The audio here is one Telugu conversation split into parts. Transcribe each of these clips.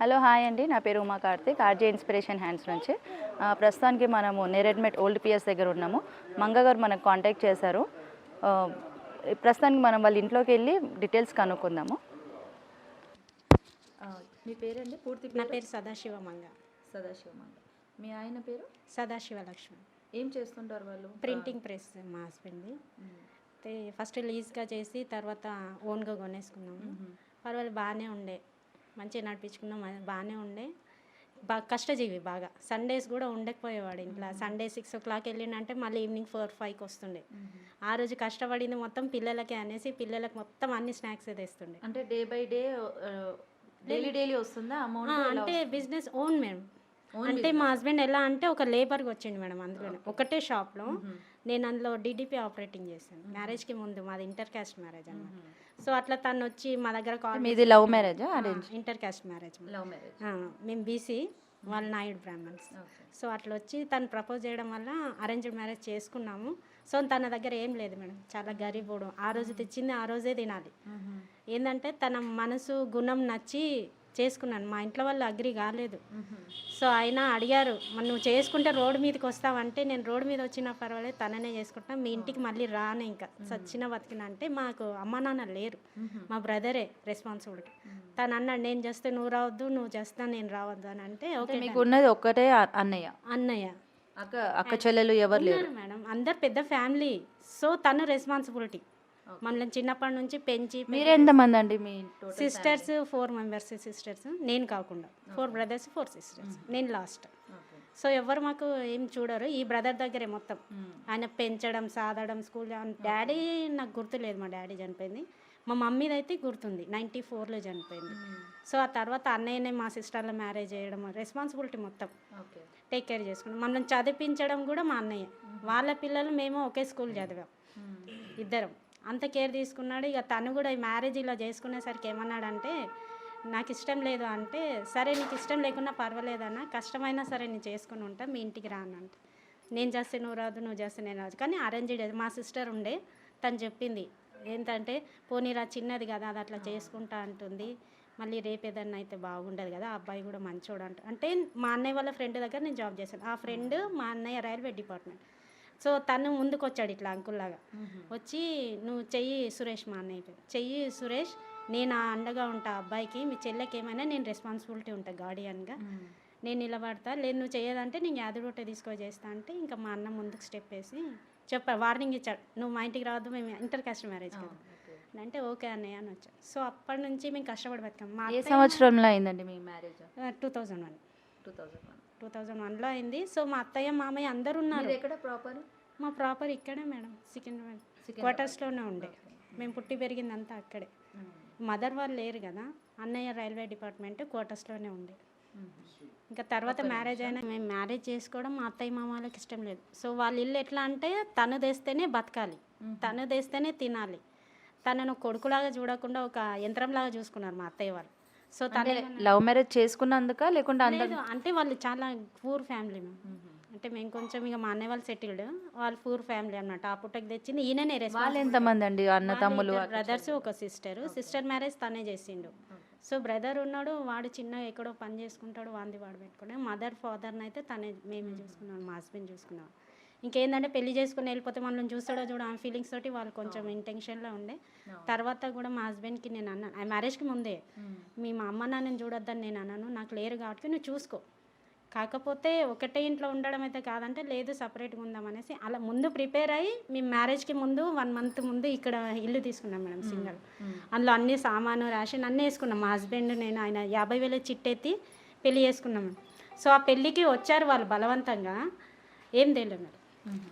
హలో హాయ్ అండి. నా పేరు Uma Karthik RJ inspiration hands నుంచి. ప్రస్తుతానికి మనము నేరెడ్మెట్ ఓల్డ్ పిఎస్ దగ్గర ఉన్నాము. మంగ గారు మనకు కాంటాక్ట్ చేశారు. ప్రస్తుతానికి మనం వాళ్ళ ఇంట్లోకి వెళ్ళి డీటెయిల్స్ కనుక్కుందాము. మీ పేరండి? పూర్తి నా పేరు? సదాశివ మంగ. సదాశివ మంగ. మీ ఆయన పేరు? సదాశివ లక్ష్మి. ఏం చేస్తుంటారు వాళ్ళు? ప్రింటింగ్ ప్రెస్ మా హస్బెండ్ది. అయితే ఫస్ట్ లీజ్గా చేసి తర్వాత ఓన్గా కొనేసుకున్నాము. పర్వాలేదు బాగానే ఉండే. మంచిగా నడిపించుకున్నాం. బాగానే ఉండే. బాగా కష్టజీవి బాగా. సండేస్ కూడా ఉండకపోయేవాడు ఇంట్లో. సండే సిక్స్ ఓ క్లాక్ వెళ్ళిండంటే మళ్ళీ ఈవినింగ్ ఫోర్ ఫైవ్కి వస్తుండే. ఆ రోజు కష్టపడింది మొత్తం పిల్లలకి అనేసి పిల్లలకి మొత్తం అన్ని స్నాక్స్ తెస్తుండే. అంటే day by day daily daily వస్తుందా? అమౌంట్ అంటే బిజినెస్ ఓన్ మేడం అంటే మా హస్బెండ్ ఎలా అంటే ఒక లేబర్కి వచ్చిండు మేడం అందులో ఒకటే షాప్లో నేను అందులో డీడీపీ ఆపరేటింగ్ చేశాను. మ్యారేజ్కి ముందు మాది ఇంటర్ క్యాస్ట్ మ్యారేజ్ అన్నమాట. సో అట్లా తను వచ్చి మా దగ్గర కాల్ మీది లవ్ మ్యారేజా arrange inter caste marriage love marriage మేము బీసీ వాళ్ళ నాయుడు బ్రాహ్మణ్స్ సో అట్లా వచ్చి తను ప్రపోజ్ చేయడం వల్ల అరేంజ్డ్ మ్యారేజ్ చేసుకున్నాము. సో తన దగ్గర ఏం లేదు మేడం. చాలా గరీబోడు. ఆ రోజు తెచ్చింది ఆ రోజే తినాలి. ఏంటంటే తన మనసు గుణం నచ్చి చేసుకున్నాను. మా ఇంట్లో వాళ్ళు అగ్రి కాలేదు. సో ఆయన అడిగారు మరి నువ్వు చేసుకుంటే రోడ్డు మీదకి వస్తావంటే నేను రోడ్డు మీద వచ్చినా పర్వాలేదు తననే చేసుకుంటా మీ ఇంటికి మళ్ళీ రాను ఇంకా. సచ్చిన బతికిన. అంటే మాకు అమ్మ నాన్న లేరు. మా బ్రదరే రెస్పాన్సిబిలిటీ తను అన్నాడు నేను చేస్తే నువ్వు రావద్దు నువ్వు చేస్తా నేను రావద్దు అని. అంటే ఓకే మీకు ఉన్నది ఒక్కటే అ- అన్నయ్య? అన్నయ్య. అక్క అక్క చెల్లెలు ఎవరు లేరు? మేడం. అందరు పెద్ద ఫ్యామిలీ. సో తను రెస్పాన్సిబిలిటీ. మనల్ని చిన్నప్పటి నుంచి పెంచి మీరు ఎంతమంది అండి మీ సిస్టర్స్ ఫోర్ మెంబర్స్ సిస్టర్స్ నేను కాకుండా. ఫోర్ బ్రదర్స్ ఫోర్ సిస్టర్స్ నేను లాస్ట్. సో ఎవరు మాకు ఏం చూడరు. ఈ బ్రదర్ దగ్గరే మొత్తం. ఆయన పెంచడం సాదడం స్కూల్ డాడీ నాకు గుర్తులేదు మా డాడీ చనిపోయింది. మా మమ్మీది అయితే గుర్తుంది. నైంటీ ఫోర్లో చనిపోయింది. సో ఆ తర్వాత అన్నయ్యనే మా సిస్టర్ల మ్యారేజ్ చేయడం రెస్పాన్సిబిలిటీ మొత్తం. టేక్ కేర్ చేసుకున్నాం. మమ్మల్ని చదివించడం కూడా మా అన్నయ్య. వాళ్ళ పిల్లలు మేము ఒకే స్కూల్ చదివాం. ఇద్దరం. అంత కేర్ తీసుకున్నాడు. ఇక తను కూడా ఈ మ్యారేజ్ ఇలా చేసుకునేసరికి ఏమన్నాడంటే నాకు ఇష్టం లేదు అంటే సరే నీకు ఇష్టం లేకున్నా పర్వాలేదన్న కష్టమైనా సరే నేను చేసుకుని ఉంటా మీ ఇంటికి రానంట నేను చేస్తే నువ్వు రాదు నువ్వు చేస్తే నేను రాదు. కానీ అరేంజ్డ్ మా సిస్టర్ ఉండే తను చెప్పింది. ఏంటంటే పోనీరా చిన్నది కదా అది అట్లా చేసుకుంటా అంటుంది. మళ్ళీ రేపు ఏదన్నా అయితే బాగుండదు కదా ఆ అబ్బాయి కూడా మంచోడు అంట. అంటే మా అన్నయ్య వాళ్ళ ఫ్రెండ్ దగ్గర నేను జాబ్ చేశాను. ఆ ఫ్రెండ్ మా అన్నయ్య రైల్వే డిపార్ట్మెంట్. సో తను ముందుకు వచ్చాడు ఇట్లా అంకుల్లాగా. వచ్చి నువ్వు చెయ్యి సురేష్ మా అన్నయ్య చెయ్యి సురేష్ నేను ఆ అండగా ఉంటా అబ్బాయికి. మీ చెల్లెకి ఏమైనా నేను రెస్పాన్సిబిలిటీ ఉంటా గార్డియన్గా నేను నిలబడతా. లేదు నువ్వు చేయదంటే నేను యాదరొట్టే తీసుకొని చేస్తా అంటే ఇంకా మా అన్న ముందుకు స్టెప్ వేసి చెప్పా వార్నింగ్ ఇచ్చాడు. నువ్వు మా ఇంటికి రావద్దు మేము ఇంటర్ కాస్ట్ మ్యారేజ్ కదా. అంటే ఓకే అన్నయ్య అని వచ్చాడు సో అప్పటి నుంచి మేము కష్టపడి బతికాం. మా ఏ సంవత్సరంలో అయిందండి మీ marriage two thousand one two thousand one two thousand వన్లో అయింది. సో మా అత్తయ్య మామయ్య అందరు ఉన్నారు ఎక్కడ ప్రాపర్? మా ప్రాపర్ ఇక్కడే మేడం సికింద్రాబాద్ క్వార్టర్స్లోనే ఉండే. మేము పుట్టి పెరిగిందంతా అక్కడే. మదర్ వాళ్ళు లేరు కదా అన్నయ్య రైల్వే డిపార్ట్మెంట్ క్వార్టర్స్లోనే ఉండే. ఇంకా తర్వాత మ్యారేజ్ అయినా మేము మ్యారేజ్ చేసుకోవడం మా అత్తయ్య మామ వాళ్ళకి ఇష్టం లేదు. సో వాళ్ళ ఇల్లు ఎట్లా అంటే తను తెస్తేనే బతకాలి. తను తెస్తేనే తినాలి. తనను కొడుకులాగా చూడకుండా ఒక యంత్రంలాగా చూసుకున్నారు మా అత్తయ్య వాళ్ళు. సో తను లవ్ మ్యారేజ్ చేసుకున్నందుక లేకుంటే అందరు అంటే వాళ్ళు చాలా పూర్ ఫ్యామిలీ మ్యామ్. అంటే మేము కొంచెం ఇక మా అన్నయ్య వాళ్ళు సెటిల్డ్ వాళ్ళు పూర్ ఫ్యామిలీ అన్నమాట. ఆ పుట్టకి తెచ్చింది ఈయననే వాళ్ళు ఎంతమంది అండి? అన్న తమ్ములు బ్రదర్స్ ఒక సిస్టర్ సిస్టర్ మ్యారేజ్ తనే చేసిండు. సో బ్రదర్ ఉన్నాడు వాడు చిన్న ఎక్కడో పని చేసుకుంటాడు వాంది వాడు పెట్టుకున్నాడు. మదర్ ఫాదర్ని అయితే తనే మేమే చూసుకున్నాం మా హస్బెండ్ చూసుకున్నాం. ఇంకేందంటే పెళ్ళి చేసుకుని వెళ్ళిపోతే మనల్ని చూస్తాడో చూడ ఆ ఫీలింగ్స్ తోటి వాళ్ళు కొంచెం ఇంటెన్షన్లో ఉండే. తర్వాత కూడా మా హస్బెండ్కి నేను అన్నాను ఆ మ్యారేజ్కి ముందే మీ మా అమ్మ నాన్నని చూడొద్దని నేను అన్నాను. నాకు లేరు కాబట్టి నువ్వు చూసుకో. కాకపోతే ఒకటే ఇంట్లో ఉండడం అయితే కాదంటే లేదు సపరేట్గా ఉందాం అనేసి అలా ముందు ప్రిపేర్ అయ్యి మేము మ్యారేజ్కి ముందు వన్ మంత్ ముందు ఇక్కడ ఇల్లు తీసుకున్నాం మేడం సింగల్ అందులో అన్ని సామాను రేషన్ అన్నీ వేసుకున్నాం. మా హస్బెండ్ నేను ఆయన యాభై వేల చిట్టెత్తి పెళ్ళి చేసుకున్నాం. సో ఆ పెళ్ళికి వచ్చారు వాళ్ళు బలవంతంగా. ఏం తెలియదు మేడం.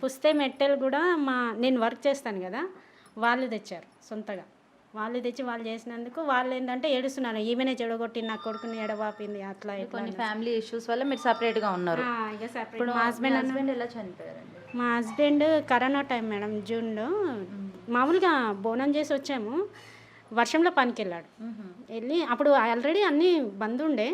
పుస్తే మెట్టెలు కూడా మా నేను వర్క్ చేస్తాను కదా వాళ్ళు తెచ్చారు సొంతగా. వాళ్ళు తెచ్చి వాళ్ళు చేసినందుకు వాళ్ళు ఏంటంటే ఏడుస్తున్నారు. ఈమెనే చెడగొట్టి నా కొడుకుని ఎడబాపింది అట్లా కొన్ని ఫ్యామిలీ ఇష్యూస్ వల్ల మీరు సపరేట్గా ఉన్నారు. separate. మా హస్బెండ్ హస్బెండ్ ఎలా చనిపోయారండి? మా హస్బెండ్ కరోనా టైం మేడం జూన్లో మామూలుగా బోనం చేసి వచ్చాము. వర్షంలో పనికి వెళ్ళాడు వెళ్ళి అప్పుడు ఆల్రెడీ అన్నీ బంద్ ఉండే.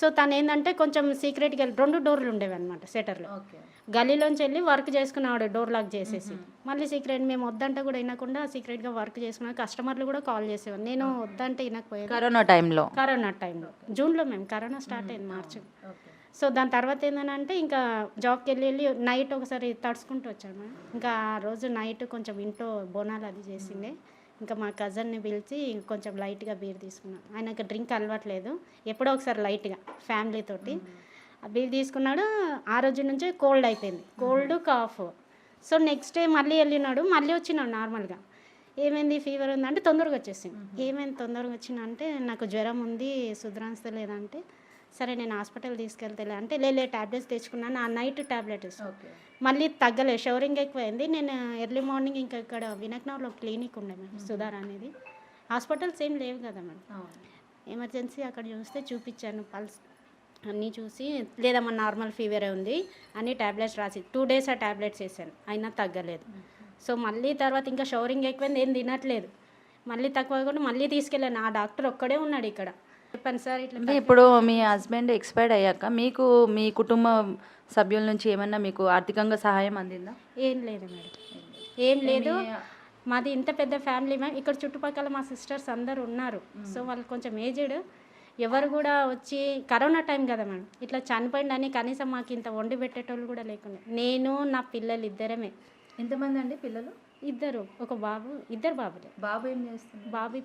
సో తను ఏంటంటే కొంచెం సీక్రెట్గా వెళ్ళి రెండు డోర్లు ఉండేవి అనమాట సెటర్లో ఓకే. గలీలోంచి వెళ్ళి వర్క్ చేసుకున్నాడు డోర్ లాక్ చేసేసి. మళ్ళీ సీక్రెట్ మేము వద్దంటే కూడా వినకుండా సీక్రెట్గా వర్క్ చేసుకున్నాం కస్టమర్లు కూడా కాల్ చేసేవారు. నేను వద్దంటే వినకపోయాను కరోనా టైంలో. కరోనా టైంలో. జూన్లో మేము. కరోనా స్టార్ట్ అయింది మార్చి. సో దాని తర్వాత ఏంటంటే ఇంకా జాబ్కి వెళ్ళి వెళ్ళి నైట్ ఒకసారి తడుచుకుంటూ వచ్చాను. ఇంకా ఆ రోజు నైట్ కొంచెం ఇంట్లో బోనాలు అది చేసిండే. ఇంకా మా కజన్ని పిలిచి కొంచెం లైట్గా బీర్ తీసుకున్నాం. ఆయనకు డ్రింక్ అలవాట్లేదు. ఎప్పుడో ఒకసారి లైట్గా ఫ్యామిలీ తోటి. ఆ బీర్ తీసుకున్నాడు. ఆ రోజు నుంచే కోల్డ్ అయిపోయింది. Cold cough so next day మళ్ళీ వెళ్ళినాడు. మళ్ళీ వచ్చినాడు నార్మల్గా ఏమైంది? ఫీవర్ ఉంది అంటే తొందరగా వచ్చేసింది. ఏమైంది తొందరగా వచ్చిన అంటే నాకు జ్వరం ఉంది సుధరాంచలేదంటే సరే నేను హాస్పిటల్ తీసుకెళ్తలే అంటే లేలే ట్యాబ్లెట్స్ తెచ్చుకున్నాను. ఆ నైట్ ట్యాబ్లెట్ ఇస్తాను మళ్ళీ తగ్గలే షవరింగ్ ఎక్కువైంది. నేను ఎర్లీ మార్నింగ్ ఇంకా ఇక్కడ వినక్నగర్లో క్లినిక్ ఉండే మేడం సుధార్ అనేది. హాస్పిటల్స్ ఏం లేవు కదా మేడం. ఎమర్జెన్సీ అక్కడ చూస్తే చూపించాను పల్స్ అన్నీ చూసి లేదమ్మా నార్మల్ ఫీవరే ఉంది అని ట్యాబ్లెట్స్ రాసి టూ డేస్ ఆ ట్యాబ్లెట్స్ వేసాను. అయినా తగ్గలేదు. సో మళ్ళీ తర్వాత ఇంకా షవరింగ్ ఎక్కువైంది ఏం తినట్లేదు. మళ్ళీ తక్కువ కూడా మళ్ళీ తీసుకెళ్ళాను. ఆ డాక్టర్ ఒక్కడే ఉన్నాడు ఇక్కడ. చెప్పాను సార్ ఇట్లా అంటే ఇప్పుడు మీ హస్బెండ్ ఎక్స్పైర్డ్ అయ్యాక మీకు మీ కుటుంబ సభ్యుల నుంచి ఏమన్నా మీకు ఆర్థికంగా సహాయం అందిందా? ఏం లేదు మేడం. ఏం లేదు. మాది ఇంత పెద్ద ఫ్యామిలీ మ్యామ్. ఇక్కడ చుట్టుపక్కల మా సిస్టర్స్ అందరు ఉన్నారు. సో వాళ్ళు కొంచెం ఏజ్డ్. ఎవరు కూడా వచ్చి కరోనా టైం కదా మేడం ఇట్లా చనిపోయిందని కనీసం మాకు ఇంత వండి పెట్టేటోళ్ళు కూడా లేకుండా. నేను నా పిల్లలు ఇద్దరమే. ఎంతమంది అండి పిల్లలు? ఇద్దరు. ఒక బాబు ఇద్దరు బాబులే. బాబు ఏం చేస్తుంది బాబు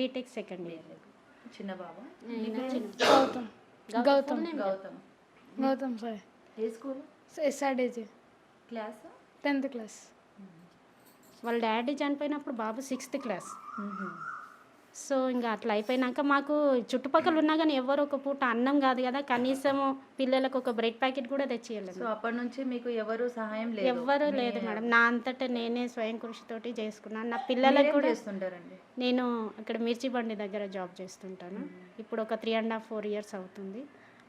బీటెక్ సెకండ్ ఇయర్. చిన్న బాబు? గౌతమ్? గౌతమ్ గౌతమ్. గౌతమ్. సార్ ఏ school? SRDG class? Tenth class. వాళ్ళ డాడీ చనిపోయినప్పుడు బాబు సిక్స్త్ క్లాస్. సో ఇంకా అట్లా అయిపోయినాక మాకు చుట్టుపక్కల ఉన్నా కానీ ఎవరు ఒక పూట అన్నం కాదు కదా కనీసం పిల్లలకు ఒక బ్రెడ్ ప్యాకెట్ కూడా తెచ్చియలేదు సో అప్పటి నుంచి మీకు ఎవరు సహాయం లేదు. ఎవ్వరూ లేదు మేడం. నా అంతటా నేనే స్వయం కృషితోటి చేసుకున్నాను. నా పిల్లలకు కూడా చేస్తుంటారండి? నేను అక్కడ మిర్చి బండి దగ్గర జాబ్ చేస్తుంటాను. ఇప్పుడు ఒక three and half four years అవుతుంది.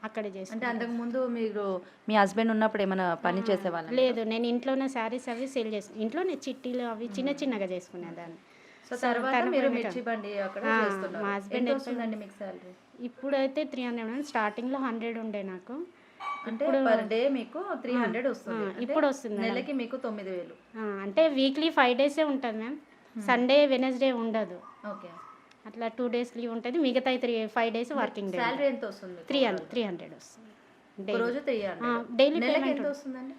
అక్కడే అంటే చేస్తాను అంతకు ముందు మీరు మీ హస్బెండ్ ఉన్నప్పుడు ఏమైనా పని చేసేవాళ్ళ లేదు. నేను ఇంట్లోనే శారీస్ అవి సేల్ చేస్తాను ఇంట్లోనే చిట్టీలు అవి చిన్న చిన్నగా చేసుకునేదాన్ని. సో తర్వాత మీరు మిర్చి బండి అక్కడ ఆ, చేస్తున్నారు. మా husband ఎంత వస్తుందండి మీకు సాలరీ ఇప్పుడైతే త్రీ హండ్రెడ్ స్టార్టింగ్లో హండ్రెడ్ ఉండే నాకు. అంటే పర్ డే మీకు త్రీ హండ్రెడ్ వస్తుంది. ఇప్పుడు వస్తుంది. నెలకి మీకు తొమ్మిది వేలు. అంటే వీక్లీ ఫైవ్ డేసే ఉంటుంది మ్యామ్ సండే వెనస్డే ఉండదు. ఓకే. అట్లా టూ డేస్ లీవ్ ఉంటుంది. మిగతా three five days working day salary ఎంత వస్తుంది? త్రీ హండ్రెడ్ త్రీ హండ్రెడ్ వస్తుంది. రోజు త్రీ హండ్రెడ్ డైలీ నెలకి పేమెంట్ ఎంత వస్తుందండి?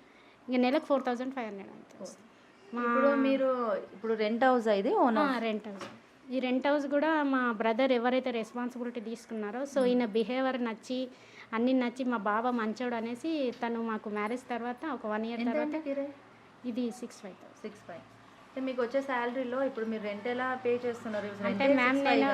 ఇంకా నెలకు ఫోర్ థౌజండ్ ఫైవ్ హండ్రెడ్ అంతే. ఇప్పుడు మీరు ఇప్పుడు రెంట్ హౌస్ ఇది? ఓన్ రెంట్ హౌస్ ఈ రెంట్ హౌస్ కూడా మా బ్రదర్ ఎవరైతే రెస్పాన్సిబిలిటీ తీసుకున్నారో సో ఈయన బిహేవియర్ నచ్చి అన్ని నచ్చి మా బావ మంచోడు అనేసి తను మాకు మ్యారేజ్ తర్వాత ఒక వన్ ఇయర్ తర్వాత ఇది సిక్స్ ఫైవ్ సిక్స్ ఫైవ్ మీకు వచ్చే శాలరీలో ఇప్పుడు మీరు రెంట్ ఎలా పే చేస్తున్నారు? అంటే మ్యామ్ నేను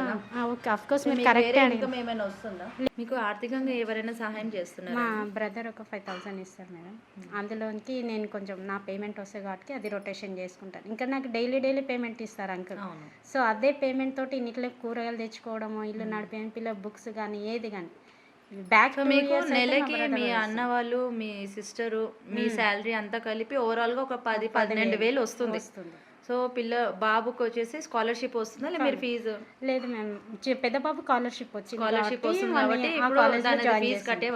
ఓకే అఫ్ కోర్స్ మీరు కరెక్ట్ ఇన్కమ్ ఏమైనా వస్తుందా? మీకు ఆర్థికంగా ఎవరైనా సహాయం చేస్తున్నారు? మా బ్రదర్ ఒక ఫైవ్ థౌసండ్ ఇస్తారు మేడం అందులోనికి నేను కొంచెం నా పేమెంట్ వస్తే కాబట్టి అది రొటేషన్ చేసుకుంటాను. ఇంకా నాకు డైలీ డైలీ పేమెంట్ ఇస్తారు అంకుల్ అవును. సో అదే పేమెంట్ తోటి ఇంట్లో కూరగాయలు తెచ్చుకోవడము ఇల్లు నడిపే పిల్లల బుక్స్ కానీ ఏది కానీ బ్యాక్ మీకు నెలకి మీ అన్న వాళ్ళు మీ సిస్టరు మీ శాలరీ అంతా కలిపి ఓవరాల్గా ఒక పది పన్నెండు వేలు వస్తుంది. వస్తుంది. సో పిల్ల బాబుకి వచ్చేసి స్కాలర్షిప్ వస్తుందా లేదా మీరు ఫీజు? లేదు మ్యామ్ పెద్ద బాబు స్కాలర్షిప్ వచ్చింది స్కాలర్షిప్ వస్తుంది కాబట్టి ఇప్పుడు దానికి ఫీజు. కట్టే.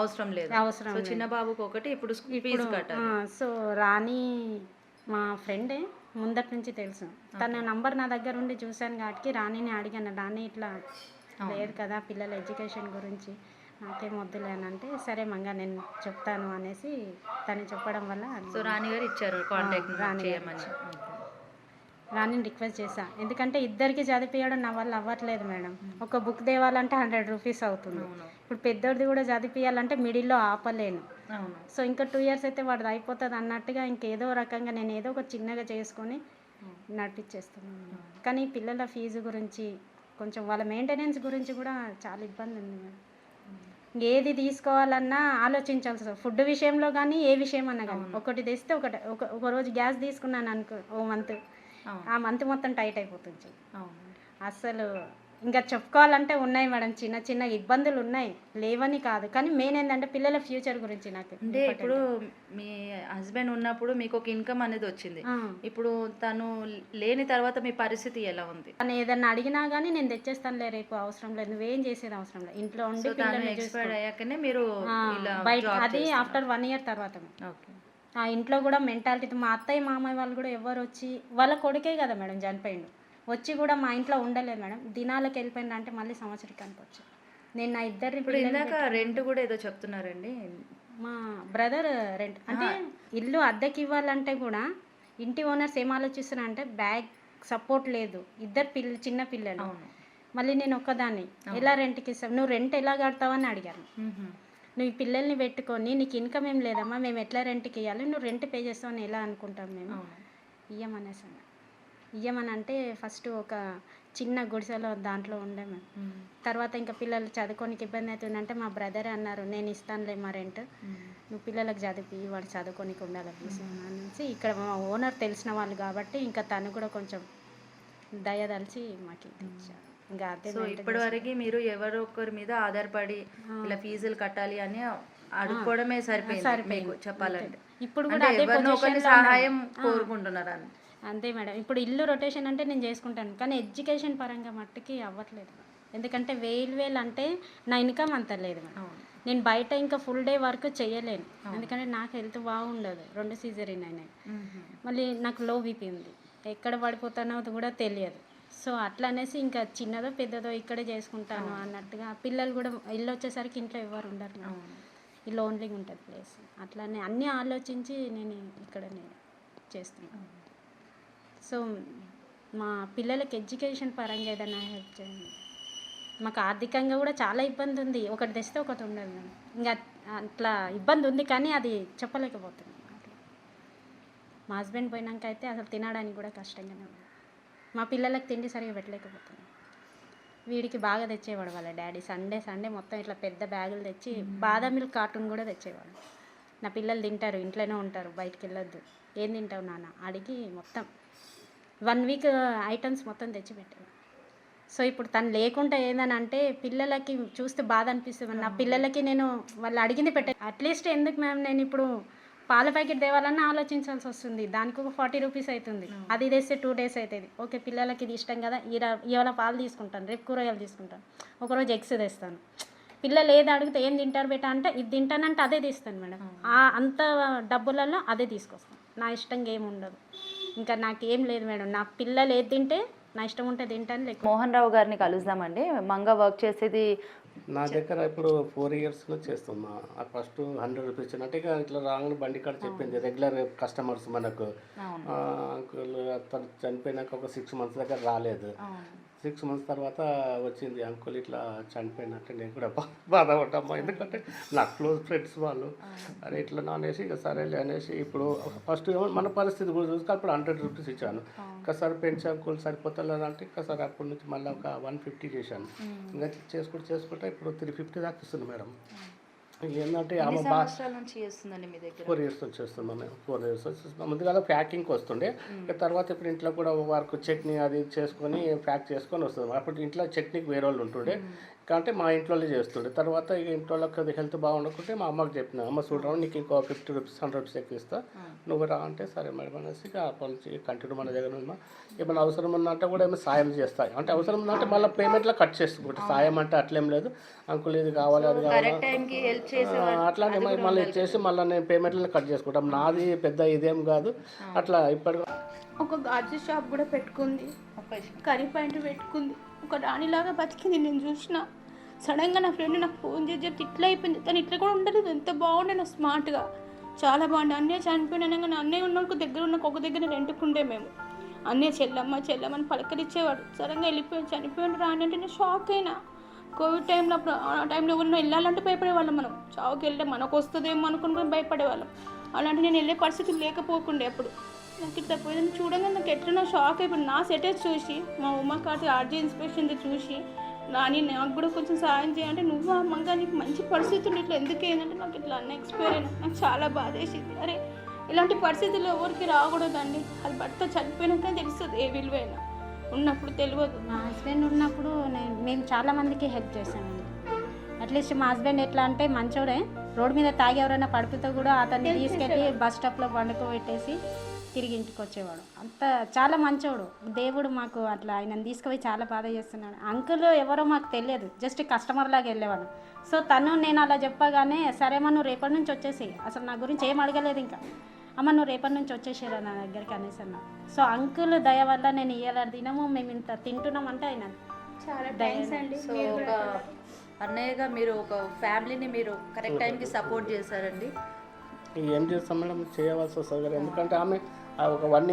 అవసరం లేదు. అవసరం సో చిన్న బాబుకి ఒకటి ఇప్పుడు ఫీజు కట్టాలి. సో రాణి మా ఫ్రెండే ముందటి నుంచి తెలుసు. తన నంబర్ నా దగ్గర ఉండి చూశాను కాబట్టి రాణిని అడిగాను. రాణి ఇట్లా లేదు కదా పిల్లల ఎడ్యుకేషన్ గురించి నాకేం వద్దులే అని అంటే సరే మంగా నేను చెప్తాను అనేసి తను చెప్పడం వల్ల సో రాణి గారు ఇచ్చారు కాంటాక్ట్ రాణి చేయమని. రాణిని రిక్వెస్ట్ చేశా. ఎందుకంటే ఇద్దరికి చదివించడం నా వల్ల అవ్వట్లేదు మేడం. ఒక బుక్ తేవాలంటే హండ్రెడ్ రూపీస్ అవుతుంది. ఇప్పుడు పెద్దోడిది కూడా చదివించాలంటే మిడిల్లో ఆపలేను. సో ఇంకా టూ ఇయర్స్ అయితే వాడిది అయిపోతుంది అన్నట్టుగా ఇంకేదో రకంగా నేను ఏదో ఒక చిన్నగా చేసుకొని నడిపించేస్తున్నాను కానీ పిల్లల ఫీజు గురించి కొంచెం వాళ్ళ మెయింటెనెన్స్ గురించి కూడా చాలా ఇబ్బంది ఉంది మేడం. ఏది తీసుకోవాలన్నా ఆలోచించాల్సి వస్తుంది ఫుడ్ విషయంలో కానీ ఏ విషయం అన్నా కానీ ఒకటి తెస్తే ఒకటి ఒక రోజు గ్యాస్ తీసుకున్నాను అనుకో ఓ మంత్. ఆ మంత్ మొత్తం టైట్ అయిపోతుంది అసలు ఇంకా చెప్పుకోవాలంటే ఉన్నాయి మేడం చిన్న చిన్న ఇబ్బందులు ఉన్నాయి. లేవని కాదు. కానీ మెయిన్ ఏంటంటే పిల్లల ఫ్యూచర్ గురించి నాకు అంటే ఇప్పుడు మీ హస్బెండ్ ఉన్నప్పుడు మీకు ఒక ఇన్కమ్ అనేది వచ్చింది. ఇప్పుడు తను లేని తర్వాత మీ పరిస్థితి ఎలా ఉంది? తను ఏదన్నా అడిగినా కానీ నేను తెచ్చేస్తానులే రేపు అవసరం లేదు. నువ్వేం చేసేది అవసరం లేదు. ఇంట్లో ఉండి అయ్యాకనే మీరు బయట అది ఆఫ్టర్ వన్ ఇయర్ తర్వాత ఓకే. ఆ ఇంట్లో కూడా మెంటాలిటీ మా అత్తయ్య మామయ్య వాళ్ళు కూడా ఎవరు వచ్చి వాళ్ళ కొడుకే కదా మేడం చనిపోయిండు. వచ్చి కూడా మా ఇంట్లో ఉండలేదు మేడం. దినాలకు వెళ్ళిపోయిండు అంటే మళ్ళీ సంవత్సరానికి వచ్చి నేను నా ఇద్దరిని ఇప్పుడు ఇందాక రెంట్ కూడా ఏదో చెప్తున్నారండి. మా బ్రదర్ రెంట్. అంటే ఇల్లు అద్దెకి ఇవ్వాలంటే కూడా ఇంటి ఓనర్స్ ఏం ఆలోచిస్తున్నా అంటే బ్యాగ్ సపోర్ట్ లేదు. ఇద్దరు పిల్ల చిన్న పిల్లలు. మళ్ళీ నేను ఒక్కదాన్ని. ఎలా రెంట్కి ఇస్తావు? నువ్వు రెంట్ ఎలా కడతావని అడిగాను. నువ్వు పిల్లల్ని పెట్టుకొని నీకు ఇన్కమ్ ఏం లేదమ్మా మేము ఎట్లా రెంట్కి ఇవ్వాలి నువ్వు రెంట్ పే చేస్తావని ఎలా అనుకుంటాం మేము? ఇయ్యమనేసి అన్న ఇయ్యమని అంటే ఫస్ట్ ఒక చిన్న గుడిసెలో దాంట్లో ఉండే మేము. తర్వాత ఇంకా పిల్లలు చదువుకోనికి ఇబ్బంది అవుతుందంటే మా బ్రదర్ అన్నారు నేను ఇస్తానులే మా రెంట్. నువ్వు పిల్లలకు చదివి వాడు చదువుకోనికి ఉండాలి ప్లీజ్ అనేసి ఇక్కడ మా ఓనర్ తెలిసిన వాళ్ళు కాబట్టి ఇంకా తను కూడా కొంచెం దయదలిచి మాకు ఇచ్చారు. సో ఇప్పటి వరకు మీరు ఎవరో ఒకరి మీద ఆధారపడి ఇలా ఫీజులు కట్టాలి అని అడుక్కోవడమే సరిపోయింది మీకు చెప్పాలంటే. ఇప్పుడు కూడా అదే ఎవరినో ఒకరి. సహాయం కోరుకుంటున్నారు అని అంతే మేడం. ఇప్పుడు ఇల్లు రొటేషన్ అంటే నేను చేసుకుంటాను. కానీ ఎడ్యుకేషన్ పరంగా మట్టుకి అవ్వట్లేదు. ఎందుకంటే వేలు వేలు అంటే నా ఇన్కమ్ అంత లేదు మేడం. నేను బయట ఇంకా ఫుల్ డే వర్క్ చేయలేను. ఎందుకంటే నాకు హెల్త్ బాగుండదు. రెండు సీజరీన్ అయినాయి. మళ్ళీ నాకు లో బీపీ ఉంది. ఎక్కడ పడిపోతానో అది కూడా తెలియదు. సో అట్లా అనేసి ఇంకా చిన్నదో పెద్దదో ఇక్కడే చేసుకుంటాను అన్నట్టుగా. పిల్లలు కూడా ఇల్లు వచ్చేసరికి ఇంట్లో ఎవరు ఉండరు ఈ లోన్లీగా ఉంటుంది ప్లేస్ అట్లానే అన్నీ ఆలోచించి నేను ఇక్కడనే చేస్తున్నాను సో మా పిల్లలకి ఎడ్యుకేషన్ పరంగా ఏదైనా హెల్ప్ చేయండి. మాకు ఆర్థికంగా కూడా చాలా ఇబ్బంది ఉంది. ఒకటి తెస్తే ఒకటి ఉండదు మేడం ఇంకా అట్లా ఇబ్బంది ఉంది కానీ అది చెప్పలేకపోతున్నాం. అట్లా మా హస్బెండ్ పోయినాక అయితే అసలు తినడానికి కూడా కష్టంగానే ఉంది. మా పిల్లలకు తిండి సరిగా పెట్టలేకపోతున్నాం. వీడికి బాగా తెచ్చేవాడు వాళ్ళ డాడీ. సండే సండే మొత్తం ఇట్లా పెద్ద బ్యాగులు తెచ్చి బాదం మిల్క్ కార్టూన్ కూడా తెచ్చేవాడు. నా పిల్లలు తింటారు ఇంట్లోనే ఉంటారు బయటికి వెళ్ళొద్దు. ఏం తింటావు నాన్న? అడిగి మొత్తం వన్ వీక్ ఐటమ్స్ మొత్తం తెచ్చి పెట్టాడు సో ఇప్పుడు తను లేకుండా ఏందని అంటే పిల్లలకి చూస్తే బాధ అనిపిస్తుంది. నా పిల్లలకి నేను వాళ్ళు అడిగింది పెట్టే అట్లీస్ట్ ఎందుకు మ్యామ్ నేను ఇప్పుడు పాల ప్యాకెట్ తేవాలన్నా ఆలోచించాల్సి వస్తుంది. దానికి ఒక ఫార్టీ రూపీస్ అవుతుంది అది తెస్తే టూ డేస్ అవుతుంది ఓకే పిల్లలకి ఇది ఇష్టం కదా ఈ ఇవాళ పాలు తీసుకుంటాను రేపు కూరగాయలు తీసుకుంటాను ఒకరోజు ఎగ్స్ తెస్తాను. పిల్లలు ఏది అడిగితే ఏం తింటారు బేటా అంటే ఇది తింటానంటే అదే తీస్తాను మేడం. ఆ అంత డబ్బులలో అదే తీసుకొస్తాను. నా ఇష్టంగా ఏమి ఉండదు. ఇంకా నాకేం లేదు మేడం. నా పిల్లలు ఏది తింటే నా ఇష్టం ఉంటే తింటాను లేకపోతే మోహన్ రావు గారిని కలుద్దామండి. మంగ వర్క్ చేసేది నా దగ్గర ఇప్పుడు ఫోర్ ఇయర్స్లో చేస్తున్నా. ఫస్ట్ హండ్రెడ్ రూపీస్ అంటే ఇక ఇట్లా రాగానే బండి కాడ చెప్పింది. రెగ్యులర్ కస్టమర్స్ మనకు. అంకుల్ తను చనిపోయినాక ఒక సిక్స్ మంత్స్ దగ్గర రాలేదు. సిక్స్ మంత్స్ తర్వాత వచ్చింది అంకుల్ ఇట్లా చనిపోయినట్టు నేను కూడా బా- బాధపడ్డామ్మా. ఎందుకంటే నా క్లోజ్ ఫ్రెండ్స్ వాళ్ళు అరే ఇట్లా నా అనేసి ఇక సరేలే అనేసి ఇప్పుడు ఫస్ట్ ఏమో మన పరిస్థితి కూడా చూసుకొని అప్పుడు హండ్రెడ్ రూపీస్ ఇచ్చాను. ఒకసారి పెంచి అంకుల్ సరిపోతలేదు అంటే ఒకసారి అప్పటి నుంచి మళ్ళీ ఒక వన్ ఫిఫ్టీ చేశాను. ఇంకా చేసుకుంటూ చేసుకుంటే ఇప్పుడు త్రీ ఫిఫ్టీ దాకా ఇస్తుంది మేడం. ఏంటంటే ఆమె ఎన్ని బాగా సంవత్సరాల నుంచి చేస్తుందండి మీ దగ్గర? ఫోర్ ఇయర్స్ వచ్చేస్తున్నాం మేము. ఫోర్ ఇయర్స్ ముందుగా ప్యాకింగ్కి వస్తుండే. తర్వాత ఇప్పుడు ఇంట్లో కూడా వర్క్ చట్నీ అది చేసుకొని ప్యాక్ చేసుకొని వస్తుంది అప్పుడు ఇంట్లో చట్నీకి వేరే వాళ్ళు ఉంటుండే. అంటే మా ఇంట్లోనే చేస్తుండే. తర్వాత ఇక ఇంట్లో అది హెల్త్ బాగుండకుంటే మా అమ్మకి చెప్పిన అమ్మ చూడరా నీకు ఇంకో ఫిఫ్టీ రూపీస్ హండ్రెడ్ రూపీస్ ఎక్కువ ఇస్తా. నువ్వు రా అంటే సరే మేడం అనేసి ఇక నుంచి కంటిన్యూ మన దగ్గర ఉన్నా ఏమైనా అవసరం ఉందంటే కూడా ఏమైనా సాయం చేస్తాయి. అంటే అవసరం ఉందంటే మళ్ళీ పేమెంట్లో కట్ చేసుకుంటే సాయం అంటే అట్లేం లేదు. అంకుల్ ఇది కావాలి అది కావాలి చేసే అట్లానే మరి మళ్ళీ ఇచ్చేసి మళ్ళీ నేను పేమెంట్లను కట్ చేసుకుంటాం. నాది పెద్ద ఇదేం కాదు. అట్లా ఇప్పటి ఒక గాజు షాప్ కూడా పెట్టుకుంది. కర్రీ పాయింట్ పెట్టుకుంది. ఒక రాణిలాగా బతికింది. నేను చూసిన. సడన్గా నా ఫ్రెండ్ నాకు ఫోన్ చేసి చెప్తే ఇట్లా అయిపోయింది. తను ఇట్లా కూడా ఉండలేదు. ఎంత బాగుండే నా స్మార్ట్గా చాలా బాగుండే. అన్నయ్య చనిపోయినా కానీ అన్నయ్య ఉన్నకు దగ్గర ఉన్న ఒక దగ్గర రెంటుకుండే మేము. అన్నయ్య చెల్లమ్మ చెల్లమ్మని పలకరించేవాడు. సడన్గా వెళ్ళిపోయి చనిపోయిన రాని అంటే నేను షాక్ అయినా. కోవిడ్ టైంలో అప్పుడు ఆ టైంలో ఎవరినో వెళ్ళాలంటే భయపడేవాళ్ళం మనం. చావుకి వెళ్తే మనకు వస్తుందేమో అనుకుని కూడా భయపడేవాళ్ళం. అలాంటి నేను వెళ్ళే పరిస్థితి లేకపోకుండే అప్పుడు. నాకు ఇట్లా పోయిందని చూడంగా నాకు ఎట్లనో షాక్ అయిపోయింది. నా సెటెస్ చూసి మా ఉమా కార్తీ ఆర్జీ ఇన్స్పెక్షన్ చూసి నాని నాకు కూడా కొంచెం సాయం చేయంటే నువ్వు అమ్మగా నీకు మంచి పరిస్థితి ఉండి ఇట్లా ఎందుకు ఏంటంటే నాకు ఇట్లా అన్న ఎక్స్పీరియన్స్ నాకు చాలా బాధేసింది. అరే ఇలాంటి పరిస్థితులు ఎవరికి రాకూడదండి. అది భర్త చనిపోయినాక తెలుస్తుంది ఏ విలువైనా. ఉన్నప్పుడు తెలియదు. మా హస్బెండ్ ఉన్నప్పుడు నేను మేము చాలా మందికి హెల్ప్ చేశామండి. అట్లీస్ట్ మా హస్బెండ్ ఎట్లా అంటే మంచోడే. రోడ్ మీద తాగి ఎవరైనా పడిపితే కూడా అతన్ని తీసుకెళ్ళి బస్ స్టాప్లో పండుకోబెట్టేసి తిరిగి ఇంటికి వచ్చేవాడు. అంత చాలా మంచోడు. దేవుడు మాకు అట్లా ఆయన తీసుకుపోయి చాలా బాధ చేస్తున్నాడు. అంకుల్ ఎవరో మాకు తెలియదు. జస్ట్ కస్టమర్ లాగా వెళ్ళేవాడు. సో తను నేను అలా చెప్పగానే సరేమా నువ్వు రేపటి నుంచి వచ్చేసి అసలు నా గురించి ఏం అడగలేదు ఇంకా. అమ్మ నువ్వు రేపటి నుంచి వచ్చేసారా నా దగ్గరికి అనేసి అన్న. సో అంకుల్ దయ వల్ల నేను ఇయ్యాల దినము మేము ఇంత తింటున్నాం అంటే ఆయన. చాలా థ్యాంక్స్ అండి. సో ఒక అన్నయ్యగా మీరు ఒక ఫ్యామిలీని మీరు కరెక్ట్ టైంకి సపోర్ట్ చేశారండి. ఏం చేస్తాం మేడం? చేయవలసి వస్తుంది కదా ఎందుకంటే ఆమె ఒక వన్